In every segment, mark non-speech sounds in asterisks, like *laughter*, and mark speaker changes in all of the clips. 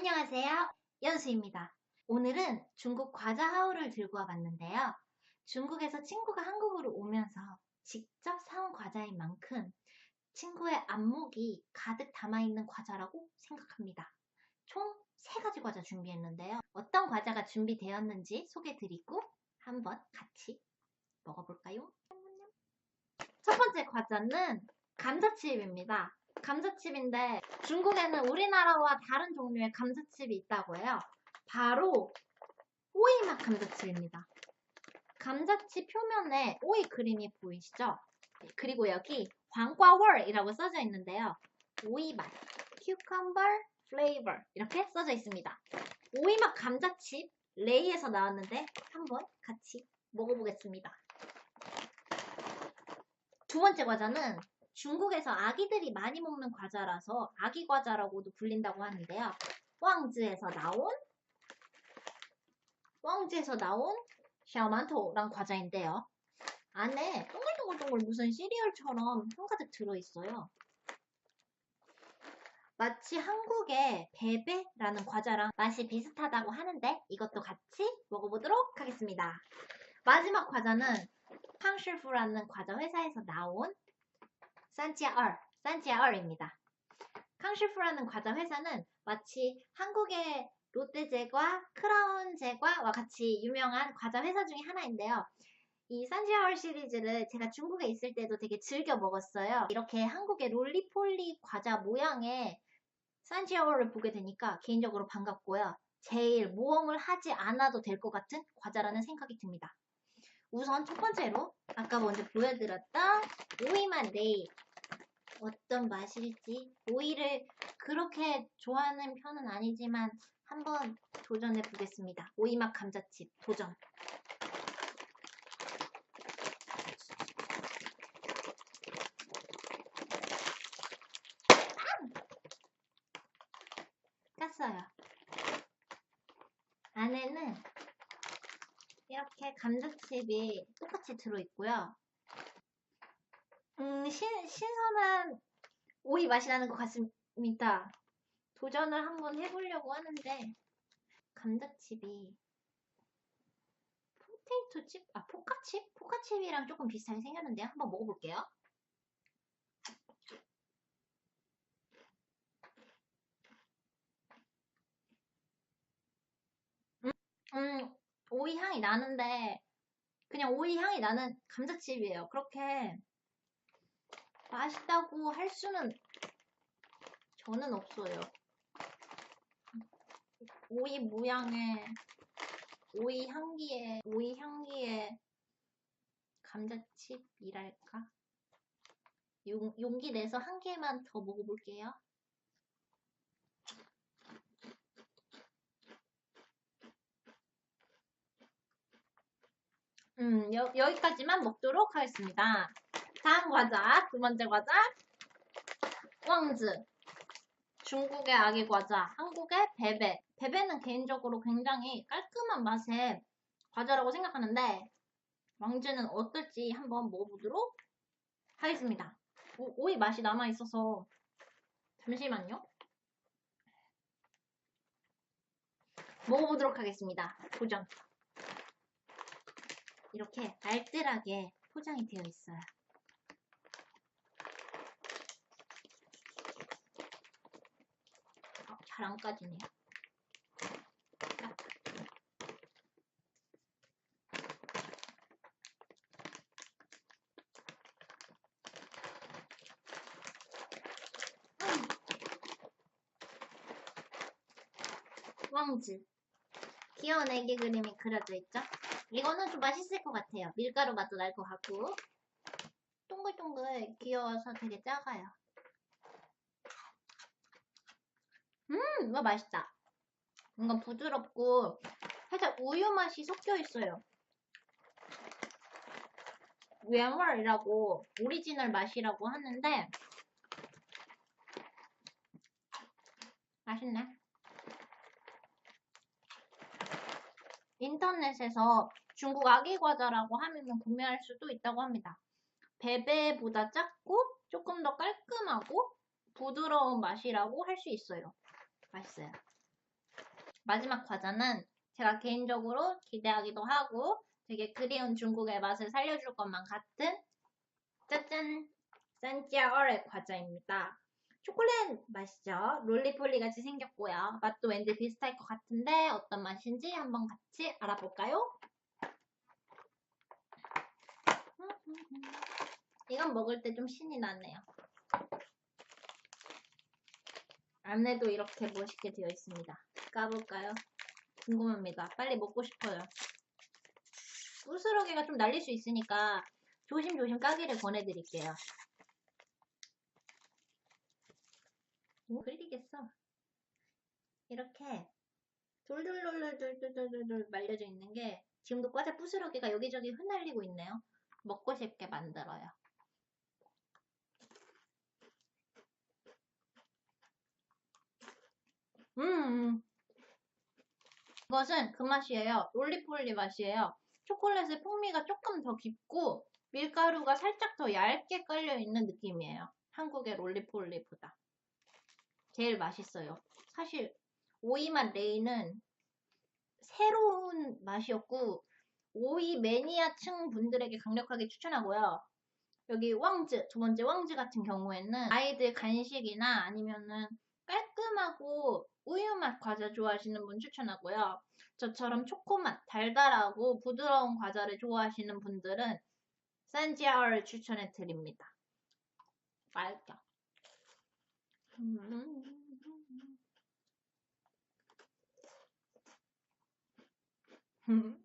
Speaker 1: 안녕하세요. 연수입니다. 오늘은 중국 과자 하울을 들고 와봤는데요. 중국에서 친구가 한국으로 오면서 직접 사온 과자인 만큼 친구의 안목이 가득 담아있는 과자라고 생각합니다. 총 3가지 과자 준비했는데요. 어떤 과자가 준비되었는지 소개드리고 한번 같이 먹어볼까요? 첫 번째 과자는 감자칩입니다. 감자칩인데 중국에는 우리나라와 다른 종류의 감자칩이 있다고 해요. 바로 오이맛 감자칩입니다. 감자칩 표면에 오이 그림이 보이시죠? 그리고 여기 광과월이라고 써져 있는데요. 오이맛, cucumber flavor 이렇게 써져 있습니다. 오이맛 감자칩 레이에서 나왔는데 한번 같이 먹어보겠습니다. 두 번째 과자는 중국에서 아기들이 많이 먹는 과자라서 아기 과자라고도 불린다고 하는데요. 왕즈에서 나온 왕즈에서 나온 샤만토란 과자인데요. 안에 동글동글동글 무슨 시리얼처럼 한가득 들어있어요. 마치 한국의 베베라는 과자랑 맛이 비슷하다고 하는데 이것도 같이 먹어보도록 하겠습니다. 마지막 과자는 팡실프라는 과자 회사에서 나온 산지아얼, 산지아얼입니다. 캉시프라는 과자 회사는 마치 한국의 롯데제과, 크라운제과와 같이 유명한 과자 회사 중에 하나인데요. 이 산지아얼 시리즈를 제가 중국에 있을 때도 되게 즐겨 먹었어요. 이렇게 한국의 롤리폴리 과자 모양의 산지아얼을 보게 되니까 개인적으로 반갑고요. 제일 모험을 하지 않아도 될 것 같은 과자라는 생각이 듭니다. 우선 첫 번째로 아까 먼저 보여드렸던 오이만 레이 어떤 맛일지 오이를 그렇게 좋아하는 편은 아니지만 한번 도전해 보겠습니다. 오이맛 감자칩 도전. 깠어요. 안에는 이렇게 감자칩이 똑같이 들어있고요. 음, 신, 신선한 오이 맛이 나는 것 같습니다. 도전을 한번 해보려고 하는데, 감자칩이 포테이토 칩? 아, 포카칩? 포카칩이랑 조금 비슷하게 생겼는데요. 한번 먹어볼게요. 음, 음, 오이 향이 나는데, 그냥 오이 향이 나는 감자칩이에요. 그렇게 맛있다고 할 수는 저는 없어요. 오이 모양의 오이 향기에 오이 향기에 감자칩이랄까? 용, 용기 내서 한 개만 더 먹어볼게요. 음, 여, 여기까지만 먹도록 하겠습니다. 다음 과자, 두 번째 과자. 왕즈. 중국의 아기 과자, 한국의 베베. 베베는 개인적으로 굉장히 깔끔한 맛의 과자라고 생각하는데, 왕즈는 어떨지 한번 먹어보도록 하겠습니다. 오, 오이 맛이 남아있어서, 잠시만요. 먹어보도록 하겠습니다. 도전. 이렇게 알뜰하게 포장이 되어 있어요. 어, 잘안 까지네요. 왕즈. 귀여운 애기 그림이 그려져 있죠? 이거는 좀 맛있을 것 같아요. 밀가루 맛도 날 것 같고. 동글동글 귀여워서 되게 작아요. 음, 이거 맛있다. 뭔가 부드럽고 살짝 우유 맛이 섞여 있어요. 웨멀이라고 오리지널 맛이라고 하는데 맛있네. 인터넷에서 중국 아기 과자라고 하면 구매할 수도 있다고 합니다. 베베보다 작고 조금 더 깔끔하고 부드러운 맛이라고 할 수 있어요. 맛있어요. 마지막 과자는 제가 개인적으로 기대하기도 하고 되게 그리운 중국의 맛을 살려줄 것만 같은 짜잔! 산지아얼의 과자입니다. 초콜릿 맛이죠. 롤리폴리 같이 생겼고요. 맛도 왠지 비슷할 것 같은데 어떤 맛인지 한번 같이 알아볼까요? 이건 먹을 때 좀 신이 나네요. 안에도 이렇게 멋있게 되어 있습니다. 까볼까요? 궁금합니다. 빨리 먹고 싶어요. 부스러기가 좀 날릴 수 있으니까 조심조심 까기를 권해드릴게요. 오, 흘리겠어. 이렇게 돌돌돌돌돌돌돌돌 말려져 있는 게 지금도 과자 부스러기가 여기저기 흩날리고 있네요. 먹고 싶게 만들어요. 음, 이것은 그 맛이에요. 롤리폴리 맛이에요. 초콜릿의 풍미가 조금 더 깊고 밀가루가 살짝 더 얇게 깔려 있는 느낌이에요. 한국의 롤리폴리보다. 제일 맛있어요. 사실 오이맛 레이는 새로운 맛이었고 오이 매니아층 분들에게 강력하게 추천하고요. 여기 왕즈, 두 번째 왕즈 같은 경우에는 아이들 간식이나 아니면은 깔끔하고 우유맛 과자 좋아하시는 분 추천하고요. 저처럼 초코맛, 달달하고 부드러운 과자를 좋아하시는 분들은 산지아를 추천해 드립니다. 맛있죠? 음. *laughs*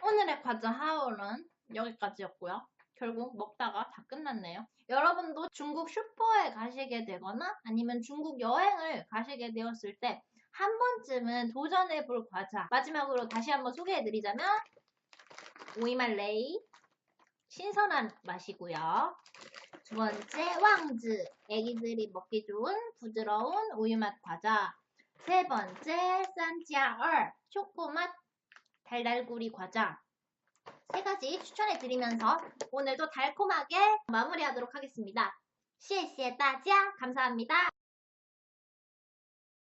Speaker 1: 오늘의 과자 하울은 여기까지였고요. 결국 먹다가 다 끝났네요. 여러분도 중국 슈퍼에 가시게 되거나 아니면 중국 여행을 가시게 되었을 때 한 번쯤은 도전해 볼 과자. 마지막으로 다시 한번 소개해 드리자면 오이말 레이 신선한 맛이고요. 두 번째 왕즈 애기들이 먹기 좋은 부드러운 우유맛 과자. 세 번째 산지아얼 초코맛 달달구리 과자. 세 가지 추천해 드리면서 오늘도 달콤하게 마무리하도록 하겠습니다. 谢谢大家 감사합니다.